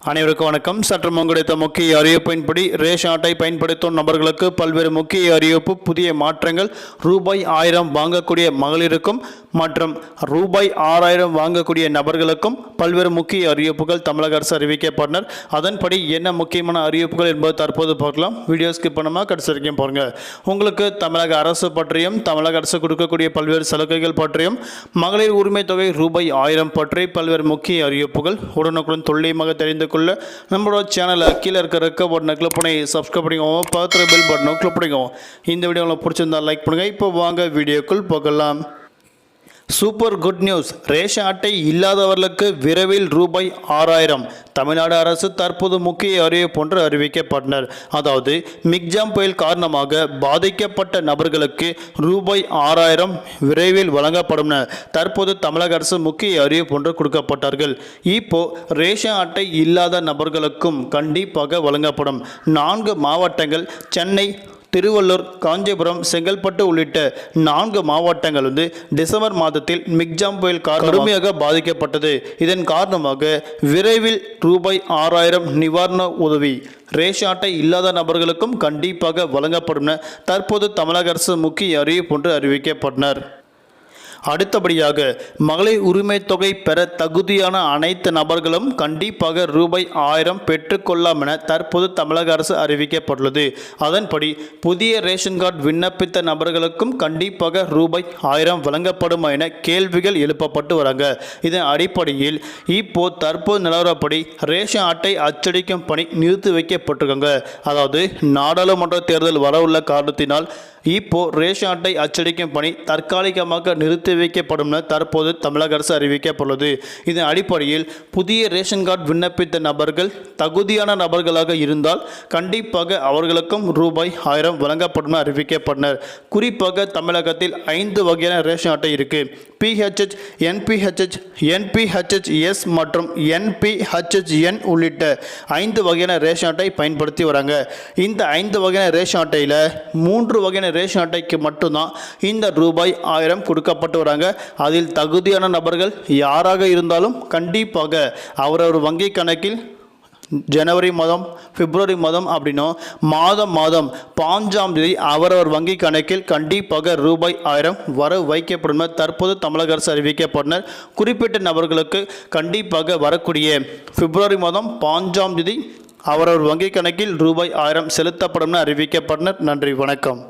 அனைவருக்கும் வணக்கம். சற்று முன்குடைத்த முக்கிய அறிவிப்பின்படி ரேஷன் அட்டை பயன்படுத்தும் நபர்களுக்கு பல்வேறு முக்கிய அறிவிப்பு புதிய மாற்றங்கள் ரூபாய் ஆயிரம் வாங்கக்கூடிய மகளிருக்கும் மற்றும் ரூபாய் ஆறாயிரம் வாங்கக்கூடிய நபர்களுக்கும் பல்வேறு முக்கிய அறிவிப்புகள் தமிழக அரசு அறிவிக்கப்பட்டனர். அதன்படி என்ன முக்கியமான அறிவிப்புகள் என்பது தற்போது பார்க்கலாம். வீடியோ ஸ்கிப் பண்ணாமல் கடைசி வரைக்கும் பாருங்க. உங்களுக்கு தமிழக அரசு பற்றியும் தமிழக அரசு கொடுக்கக்கூடிய பல்வேறு சலுகைகள் பற்றியும் மகளிர் உரிமை தொகை ரூபாய் ஆயிரம் பற்றி பல்வேறு முக்கிய அறிவிப்புகள் உடனுக்குடன் துல்லியமாக தெரிந்து கொள்ள நம்மளோட சேனலில் கீழே இருக்க ரெக்க பட்டனை கிளிக் பண்ணி சப்ஸ்கிரைப் பண்ணிக்கோங்க. பக்கத்தில் பெல் பட்டனை கிளிக் பண்ணிக்கோங்க. இந்த வீடியோ உங்களுக்கு பிடிச்சிருந்தா லைக் பண்ணுங்கள் இப்போ வாங்க வீடியோக்குள் போகலாம். Super good news. ரேஷன் அட்டை இல்லாதவர்களுக்கு விரைவில் ரூபாய் ஆறாயிரம். தமிழ்நாடு அரசு தற்போது முக்கிய அறிவிப்பு ஒன்று அறிவிக்கப்பட்டனர். அதாவது மிக்ஜாம் புயல் காரணமாக பாதிக்கப்பட்ட நபர்களுக்கு ரூபாய் ஆறாயிரம் விரைவில் வழங்கப்படும் தற்போது தமிழக அரசு முக்கிய அறிவிப்பு ஒன்று கொடுக்கப்பட்டார்கள். இப்போ ரேஷன் அட்டை இல்லாத நபர்களுக்கும் கண்டிப்பாக வழங்கப்படும் நான்கு மாவட்டங்கள் சென்னை திருவள்ளூர் காஞ்சிபுரம் செங்கல்பட்டு உள்ளிட்ட நான்கு மாவட்டங்கள் வந்து டிசம்பர் மாதத்தில் மிக்ஜாம் புயல் கடுமையாக பாதிக்கப்பட்டது. இதன் காரணமாக விரைவில் ரூபாய் ஆறாயிரம் நிவாரண உதவி ரேஷன் அட்டை இல்லாத நபர்களுக்கும் கண்டிப்பாக வழங்கப்படும் என தற்போது தமிழக அரசு முக்கிய அறிவிப்பு ஒன்று அறிவிக்கப்பட்டனர். அடுத்தபடியாக மகளிர் உரிமை தொகை பெற தகுதியான அனைத்து நபர்களும் கண்டிப்பாக ரூபாய் ஆயிரம் பெற்றுக்கொள்ளலாம் என தற்போது தமிழக அரசு அறிவிக்கப்பட்டுள்ளது. அதன்படி புதிய ரேஷன் கார்டு விண்ணப்பித்த நபர்களுக்கும் கண்டிப்பாக ரூபாய் ஆயிரம் வழங்கப்படும் என கேள்விகள் எழுப்பப்பட்டு வராங்க. இதன் அடிப்படையில் இப்போ தற்போது நிலவரப்படி ரேஷன் அட்டை அச்சடிக்கும் பணி நிறுத்தி வைக்கப்பட்டிருக்காங்க. அதாவது நாடாளுமன்ற தேர்தல் வரவுள்ள காரணத்தினால் இப்போ ரேஷன் அட்டை அச்சடிக்கும் பணி தற்காலிகமாக நிறுத்தி வைக்கப்படும் என தற்போது தமிழக அரசு அறிவிக்கப்பட்டுள்ளது. இதன் அடிப்படையில் புதிய ரேஷன் கார்டு விண்ணப்பித்த நபர்கள் தகுதியான நபர்களாக இருந்தால் கண்டிப்பாக அவர்களுக்கும் ரூபாய் ஆயிரம் வழங்கப்படும் என அறிவிக்கப்பட்டனர். குறிப்பாக தமிழகத்தில் ஐந்து வகையான ரேஷன் அட்டை இருக்கு. பிஹெச்ஹெச் என்பிஹெச்ஹெச் என்பிஹெச்ஹெச் எஸ் மற்றும் என்பிஹெச்ஹெச்என் உள்ளிட்ட ஐந்து வகையான ரேஷன் அட்டை பயன்படுத்தி வராங்க. இந்த ஐந்து வகையான ரேஷன் அட்டையில் மூன்று வகையான ரேஷன் அட்டைக்கு மட்டும்தான் இந்த ரூபாய் ஆயிரம் கொடுக்கப்பட்டு வராங்க. அதில் தகுதியான நபர்கள் யாராக இருந்தாலும் கண்டிப்பாக அவரவர் வங்கி கணக்கில் ஜனவரி மாதம் பிப்ரவரி மாதம் அப்படின்னும் மாதம் மாதம் பாஞ்சாம் தேதி அவரவர் வங்கி கணக்கில் கண்டிப்பாக ரூபாய் ஆயிரம் வர வைக்கப்படும் தற்போது தமிழக அரசு அறிவிக்கப்பட்டனர். குறிப்பிட்ட நபர்களுக்கு கண்டிப்பாக வரக்கூடிய பிப்ரவரி மாதம் பாஞ்சாம் தேதி அவரவர் வங்கி கணக்கில் ரூபாய் ஆயிரம் செலுத்தப்படும் என அறிவிக்கப்பட்டனர். நன்றி வணக்கம்.